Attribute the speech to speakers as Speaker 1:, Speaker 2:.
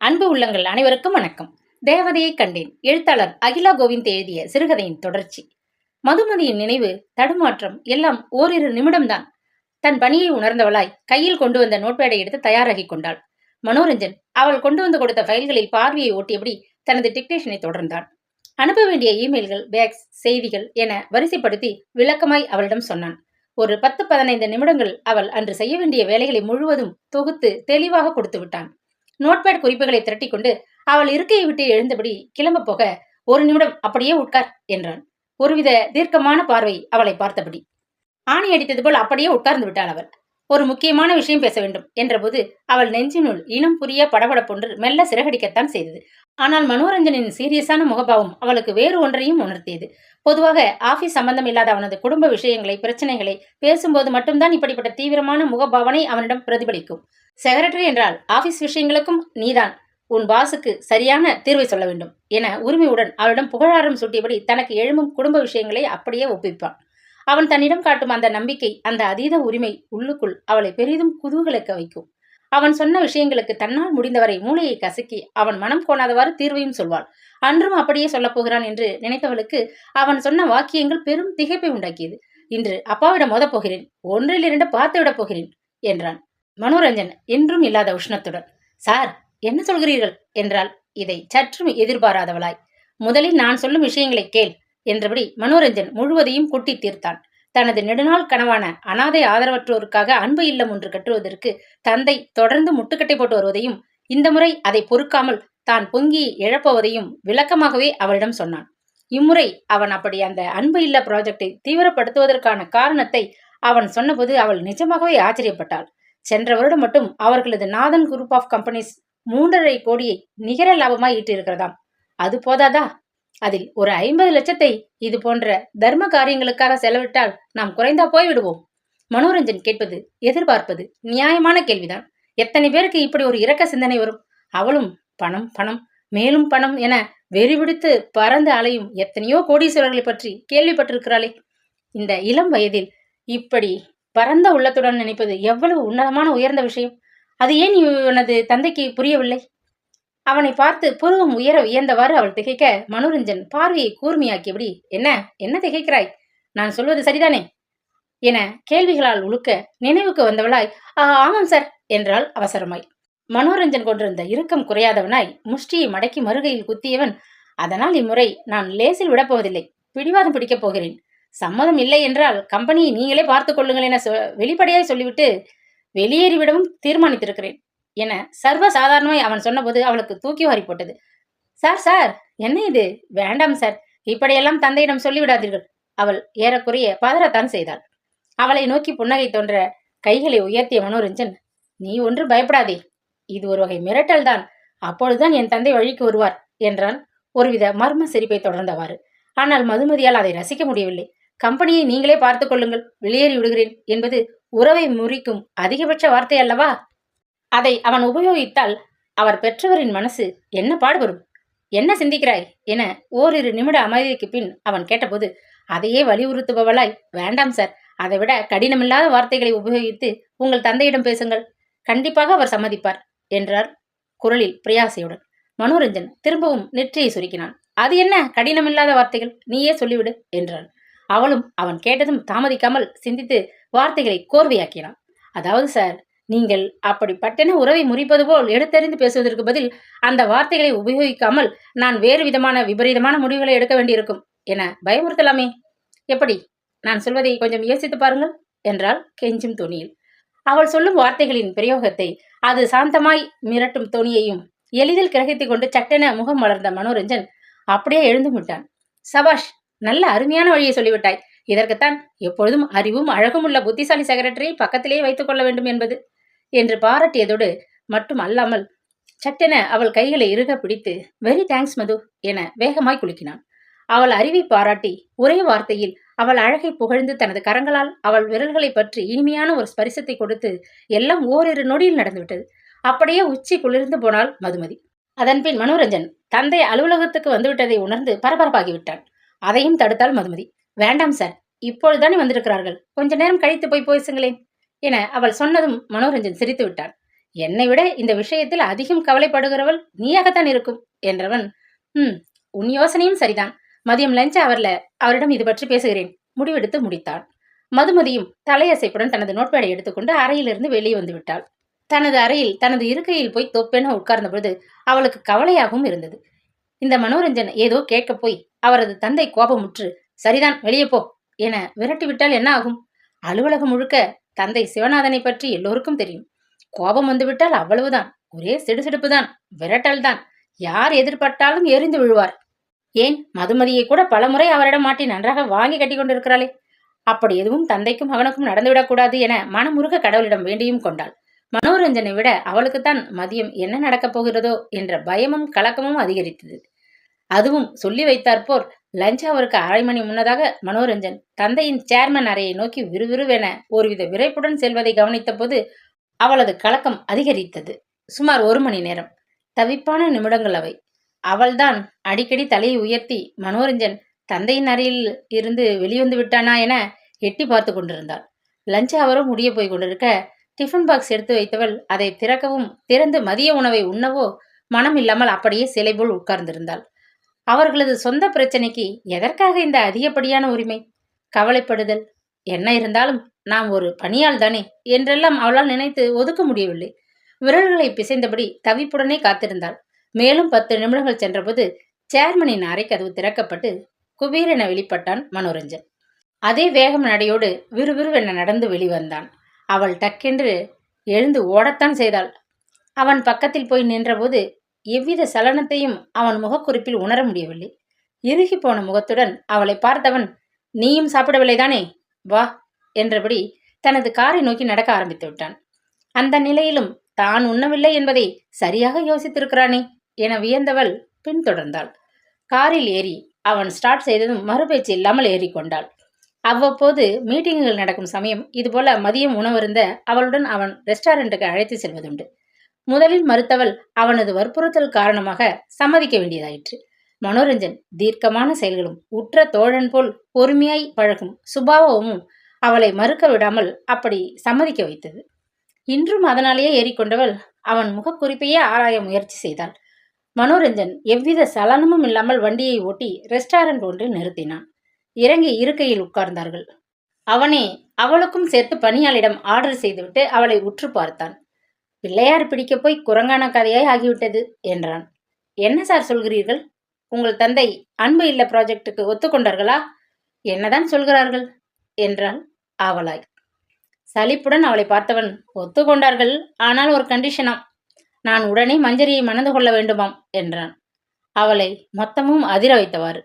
Speaker 1: அன்பு உள்ளங்கள் அனைவருக்கும் வணக்கம். தேவதையை கண்டேன். எழுத்தாளர் அகிலா கோவிந்த் எழுதிய சிறுகதையின் தொடர்ச்சி. மதுமதியின் நினைவு தடுமாற்றம் எல்லாம் ஓரிரு நிமிடம்தான். தன் பணியை உணர்ந்தவளாய் கையில் கொண்டு வந்த நோட்பேடை எடுத்து தயாராகி கொண்டாள். மனோரஞ்சன் அவள் கொண்டு வந்து கொடுத்த ஃபைல்களில் பார்வையை ஓட்டியபடி தனது டிக்டேஷனை தொடர்ந்தான். அனுப்ப வேண்டிய இமெயில்கள் பேக்ஸ் செய்திகள் என வரிசைப்படுத்தி விளக்கமாய் அவளிடம் சொன்னான். ஒரு பத்து பதினைந்து நிமிடங்கள் அவள் அன்று செய்ய வேண்டிய வேலைகளை முழுவதும் தொகுத்து தெளிவாக கொடுத்து விட்டான். நோட்பேட் குறிப்புகளை திரட்டிக்கொண்டு அவள் இருக்கையை விட்டு எழுந்தபடி கிளம்ப போக ஒரு நிமிடம் அப்படியே உட்கார் என்றான். ஒருவித தீர்க்கமான பார்வை அவளை பார்த்தபடி. ஆணி அடித்தது போல் அப்படியே உட்கார்ந்து விட்டாள் அவள். ஒரு முக்கியமான விஷயம் பேச வேண்டும் என்றபோது அவள் நெஞ்சினுள் இனம் புரிய படபடப்பொன்று மெல்ல சிறகடிக்கத்தான் செய்தது. ஆனால் மனோரஞ்சனின் சீரியஸான முகபாவம் அவளுக்கு வேறு ஒன்றையும் உணர்த்தியது. பொதுவாக ஆபீஸ் சம்பந்தம் இல்லாத அவனது குடும்ப விஷயங்களை பிரச்சனைகளை பேசும்போது மட்டும்தான் இப்படிப்பட்ட தீவிரமான முகபாவனை அவனிடம் பிரதிபலிக்கும். செக்ரட்டரி என்றால் ஆபீஸ் விஷயங்களுக்கும் நீதான். உன் பாசுக்கு சரியான தீர்வை சொல்ல வேண்டும். என உரிமையுடன் அவளிடம் புகழாரம் சூட்டியபடி தனக்கு எழும்பும் குடும்ப விஷயங்களை அப்படியே ஒப்பிப்பான். அவன் தன்னிடம் காட்டும் அந்த நம்பிக்கை அந்த அதீத உரிமை உள்ளுக்குள் அவளை பெரிதும் குதூகலிக்க வைக்கும். அவன் சொன்ன விஷயங்களுக்கு தன்னால் முடிந்தவரை மூளையை கசக்கி அவன் மனம் கோணாதவாறு தீர்வையும் சொல்வாள். அன்றும் அப்படியே சொல்லப் போகிறான் என்று நினைத்தவளுக்கு அவன் சொன்ன வாக்கியங்கள் பெரும் திகைப்பை உண்டாக்கியது. இன்று அப்பாவிடம் மோதப் போகிறேன். ஒன்றில் இரண்டு பார்த்து விடப் போகிறேன் என்றான். மனோரஞ்சன் என்றும் இல்லாத உஷ்ணத்துடன் சார் என்ன சொல்கிறீர்கள்? என்றால் இதை சற்றும் எதிர்பாராதவளாய். முதலில் நான் சொல்லும் விஷயங்களை கேள் என்றபடி மனோரஞ்சன் முழுவதையும் கொட்டி தீர்த்தான். தனது நெடுநாள் கனவான அனாதை ஆதரவற்றோருக்காக அன்பு இல்லம் ஒன்று கட்டுவதற்கு தந்தை தொடர்ந்து முட்டுக்கட்டை போட்டு வருவதையும் இந்த முறை அதை பொறுக்காமல் தான் பொங்கி இழப்பவதையும் விளக்கமாகவே அவளிடம் சொன்னான். இம்முறை அவன் அப்படி அந்த அன்பு இல்ல ப்ராஜெக்டை தீவிரப்படுத்துவதற்கான காரணத்தை அவன் சொன்னபோது அவள் நிஜமாகவே ஆச்சரியப்பட்டாள். சென்ற வருடம் மட்டும் அவர்களது நாதன் குரூப் ஆஃப் கம்பெனிஸ் மூன்றரை கோடியை நிகர லாபமாய் ஈட்டிருக்கிறதாம் அது போதாதா? அதில் ஒரு ஐம்பது லட்சத்தை இது போன்ற தர்ம காரியங்களுக்காக செலவிட்டால் நாம் குறைந்தா போய் விடுவோம் மனோரஞ்சன் கேட்பது எதிர்பார்ப்பது நியாயமான கேள்விதான். எத்தனை பேருக்கு இப்படி ஒரு இரக்க சிந்தனை வரும்? அவளும் பணம் பணம் மேலும் பணம் என வெறிபிடித்து பறந்து அலையும் எத்தனையோ கோடீஸ்வரர்களை பற்றி கேள்விப்பட்டிருக்கிறாளே. இந்த இளம் வயதில் இப்படி பரந்த உள்ளத்துடன் நினைப்பது எவ்வளவு உன்னதமான உயர்ந்த விஷயம். அது ஏன் இவனது தந்தைக்கு புரியவில்லை? அவனை பார்த்து புருவம் உயர உயர்ந்தவாறு அவள் திகைக்க மனோரஞ்சன் பார்வையை கூர்மையாக்கியபடி என்ன? என்ன திகைக்கிறாய்? நான் சொல்வது சரிதானே? என கேள்விகளால் உழுக்க நினைவுக்கு வந்தவளாய் ஆமாம் சார் என்றாள் அவசரமாய். மனோரஞ்சன் கொண்டிருந்த இறுக்கம் குறையாதவனாய் முஷ்டியை மடக்கி மறுகையில் குத்தியவன் அதனால் இம்முறை நான் லேசில் விடப்போவதில்லை. பிடிவாதம் பிடிக்கப் போகிறேன். சம்மதம் இல்லை என்றால் கம்பெனியை நீங்களே பார்த்துக் கொள்ளுங்கள் என சொ- வெளிப்படையாய் சொல்லிவிட்டு வெளியேறிவிடவும் தீர்மானித்திருக்கிறேன் என சர்வ சாதாரணமாய் அவன் சொன்னபோது அவளுக்கு தூக்கி வாரி போட்டது. சார் சார் என்ன இது? வேண்டாம் சார். இப்படியெல்லாம் தந்தையிடம் சொல்லிவிடாதீர்கள். அவள் ஏறக்குறைய பதறத்தான் செய்தாள். அவளை நோக்கி புன்னகை தோன்ற கைகளை உயர்த்திய மனோரஞ்சன் நீ ஒன்று பயப்படாதே. இது ஒரு வகை மிரட்டல் தான். அப்பொழுதுதான் என் தந்தை வழிக்கு வருவார் என்றான். ஒருவித மர்ம சிரிப்பை தொடர்ந்தவாறு. ஆனால் மதுமதியால் அதை ரசிக்க முடியவில்லை. கம்பெனியை நீங்களே பார்த்து கொள்ளுங்கள் வெளியேறி விடுகிறேன் என்பது உறவை முறிக்கும் அதிகபட்ச வார்த்தை அல்லவா? அதை அவன் உபயோகித்தால் அவர் பெற்றவரின் மனசு என்ன பாடுபடும்? என்ன சிந்திக்கிறாய்? என ஓரிரு நிமிட அமைதிக்கு பின் அவன் கேட்டபோது அதையே வலியுறுத்துபவளாய் வேண்டாம் சார். அதைவிட கடினமில்லாத வார்த்தைகளை உபயோகித்து உங்கள் தந்தையிடம் பேசுங்கள். கண்டிப்பாக அவர் சம்மதிப்பார் என்றார் குரலில் பிரியாசையுடன். மனோரஞ்சன் திரும்பவும் நெற்றியை சுருக்கினான். அது என்ன? கடினமில்லாத வார்த்தைகள். நீயே சொல்லிவிடு என்றான். அவளும் அவன் கேட்டதும் தாமதிக்காமல் சிந்தித்து வார்த்தைகளை கோர்வையாக்கினான். அதாவது சார் நீங்கள் அப்படி பட்டென உறவை முறிப்பது போல் எடுத்தறிந்து பேசுவதற்கு பதில் அந்த வார்த்தைகளை உபயோகிக்காமல் நான் வேறு விதமான விபரீதமான முடிவுகளை எடுக்க வேண்டியிருக்கும் என பயமுறுத்தலாமே. எப்படி? நான் சொல்வதை கொஞ்சம் யோசித்து பாருங்கள் என்றால் கெஞ்சும் துணியில் அவள் சொல்லும் வார்த்தைகளின் பிரயோகத்தை அது சாந்தமாய் மிரட்டும் துணியையும் எளிதில் கிரகித்துக் கொண்டு சட்டென முகம் வளர்ந்த மனோரஞ்சன் அப்படியே எழுந்து விட்டான். சபாஷ் நல்ல அருமையான வழியை சொல்லிவிட்டாய். இதற்குத்தான் எப்பொழுதும் அறிவும் அழகும் உள்ள புத்திசாலி செக்ரட்டரியை பக்கத்திலேயே வைத்துக் கொள்ள வேண்டும் என்பது. என்று பாராட்டியதோடு மட்டும் அல்லாமல் சட்டென அவள் கைகளை இறுக பிடித்து வெரி தேங்க்ஸ் மது என வேகமாய் குலுக்கினான். அவள் அறிவை பாராட்டி ஒரே வார்த்தையில் அவள் அழகை புகழ்ந்து தனது கரங்களால் அவள் விரல்களை பற்றி இனிமையான ஒரு ஸ்பரிசத்தை கொடுத்து எல்லாம் ஓரிரு நொடியில் நடந்துவிட்டது. அப்படியே உச்சி குளிர்ந்து போனாள் மதுமதி. அதன்பின் மனோரஞ்சன் தந்தை அலுவலகத்துக்கு வந்துவிட்டதை உணர்ந்து பரபரப்பாகிவிட்டான் அதையும் தடுத்தாள் மதுமதி. வேண்டாம் சார் இப்பொழுதுதானே வந்திருக்கிறார்கள். கொஞ்ச நேரம் கழித்து போய் பேசுங்களேன் என அவள் சொன்னதும் மனோரஞ்சன் சிரித்து விட்டான். என்னை விட இந்த விஷயத்தில் அதிகம் கவலைப்படுகிறவள் நீயாகத்தான் இருக்கும் என்றவன் ம் உன் யோசனையும் சரிதான். மதியம் லஞ்ச் அவர்ல அவரிடம் இது பற்றி பேசுகிறேன் முடிவெடுத்து முடித்தான். மதுமதியும் தலையசைப்புடன் தனது நோட்பேடை எடுத்துக்கொண்டு அறையிலிருந்து வெளியே வந்து விட்டாள். தனது அறையில் தனது இருக்கையில் போய் தொப்பென உட்கார்ந்தபொழுது அவளுக்கு கவலையாகவும் இருந்தது. இந்த மனோரஞ்சன் ஏதோ கேட்கப் போய் அவரது தந்தை கோபமுற்று சரிதான் வெளியே போ என விரட்டிவிட்டால் என்ன ஆகும் அலுவலகம் முழுக்க தந்தை சிவநாதனை பற்றி எல்லோருக்கும் தெரியும். கோபம் வந்துவிட்டால் அவ்வளவுதான். ஒரே சிடுசிடுப்பு தான் விரட்டல் தான் யார் எதிர்பட்டாலும் எரிந்து விழுவார். ஏன்? மதுமதியை கூட பலமுறை அவரிடம் மாட்டி நன்றாக வாங்கி கட்டி கொண்டிருக்கிறாளே. அப்படி எதுவும் தந்தைக்கும் மகனுக்கும் நடந்துவிடக்கூடாது என மனமுருக கடவுளிடம் வேண்டியும் கொண்டாள். மனோரஞ்சனை விட அவளுக்குத்தான் மதியம் என்ன நடக்கப் போகிறதோ என்ற பயமும் கலக்கமும் அதிகரித்தது. அதுவும் சொல்லி வைத்தாற்போர் லஞ்ச் அவருக்கு அரை மணி முன்னதாக மனோரஞ்சன் தந்தையின் சேர்மன் அறையை நோக்கி விறுவிறுவென ஒருவித விரைப்புடன் செல்வதை கவனித்த போது அவளது கலக்கம் அதிகரித்தது. சுமார் ஒரு மணி நேரம். தவிப்பான நிமிடங்கள் அவை. அவள்தான் அடிக்கடி தலையை உயர்த்தி மனோரஞ்சன் தந்தையின் அறையில் இருந்து வெளிவந்து விட்டானா என எட்டி பார்த்து கொண்டிருந்தாள். லஞ்ச் அவரும் முடிய போய் கொண்டிருக்க டிஃபன் பாக்ஸ் எடுத்து வைத்தவள் அதை திறக்கவும் திறந்து மதிய உணவை உண்ணவோ மனம் இல்லாமல் அப்படியே சிலை போல் உட்கார்ந்திருந்தாள். அவர்களது சொந்த பிரச்சனைக்கு எதற்காக இந்த அதிகப்படியான உரிமை? கவலைப்படுதல். என்ன இருந்தாலும் நாம் ஒரு பணியால் தானே என்றெல்லாம் அவளால் நினைத்து ஒதுக்க முடியவில்லை. விரல்களை பிசைந்தபடி தவிப்புடனே காத்திருந்தாள். மேலும் பத்து நிமிடங்கள் சென்றபோது சேர்மனின் அறை கதவு திறக்கப்பட்டு குபீரென வெளிப்பட்டான் மனோரஞ்சன். அதே வேகம் நடையோடு விறுவிறுவென நடந்து வெளிவந்தான். அவள் டக்கென்று எழுந்து ஓடத்தான் செய்தாள். அவன் பக்கத்தில் போய் நின்றபோது எவ்வித சலனத்தையும் அவன் முகக்குறிப்பில் உணர முடியவில்லை. இறுகி போன முகத்துடன் அவளை பார்த்தவன் நீயும் சாப்பிடவில்லைதானே? வா என்றபடி தனது காரை நோக்கி நடக்க ஆரம்பித்து விட்டான். அந்த நிலையிலும் தான் உண்ணவில்லை என்பதை சரியாக யோசித்திருக்கிறானே என வியந்தவள் பின்தொடர்ந்தாள். காரில் ஏறி அவன் ஸ்டார்ட் செய்ததும் மறுபேச்சு இல்லாமல் ஏறிக்கொண்டாள் அவ்வப்போது மீட்டிங்குகள் நடக்கும் சமயம் இதுபோல மதியம் உணவருந்த அவளுடன் அவன் ரெஸ்டாரண்ட்டுக்கு அழைத்து செல்வதுண்டு. முதலில் மறுத்தவள் அவனது வற்புறுத்தல் காரணமாக சம்மதிக்க வேண்டியதாயிற்று. மனோரஞ்சன் தீர்க்கமான செயல்களும் உற்ற தோழன் போல் பொறுமையாய் பழகும் சுபாவமும் அவளை மறுக்க விடாமல் அப்படி சம்மதிக்க வைத்தது. இன்றும் அதனாலேயே ஏறிக்கொண்டவள் அவன் முகக்குறிப்பையே ஆராய முயற்சி செய்தாள். மனோரஞ்சன் எவ்வித சலனமும் இல்லாமல் வண்டியை ஓட்டி ரெஸ்டாரண்ட் ஒன்றில் நிறுத்தினான். இறங்கி இருக்கையில் உட்கார்ந்தார்கள். அவனே அவளுக்கும் சேர்த்து பணியாளிடம் ஆர்டர் செய்துவிட்டு அவளை உற்று பார்த்தான். பிள்ளையார் பிடிக்கப் போய் குரங்கான கதையாய் ஆகிவிட்டது என்றான். என்ன சார் சொல்கிறீர்கள்? உங்கள் தந்தை அன்பு இல்ல ப்ராஜெக்டுக்கு ஒத்துக்கொண்டார்களா? என்னதான் சொல்கிறார்கள்? என்றாள் ஆவலாய். சலிப்புடன் அவளை பார்த்தவன் ஒத்துக்கொண்டார்கள் ஆனால் ஒரு கண்டிஷனாம் நான் உடனே மஞ்சரியை மணந்து கொள்ள வேண்டுமாம் என்றான். அவளை மொத்தமும் அதிர வைத்தவாறு.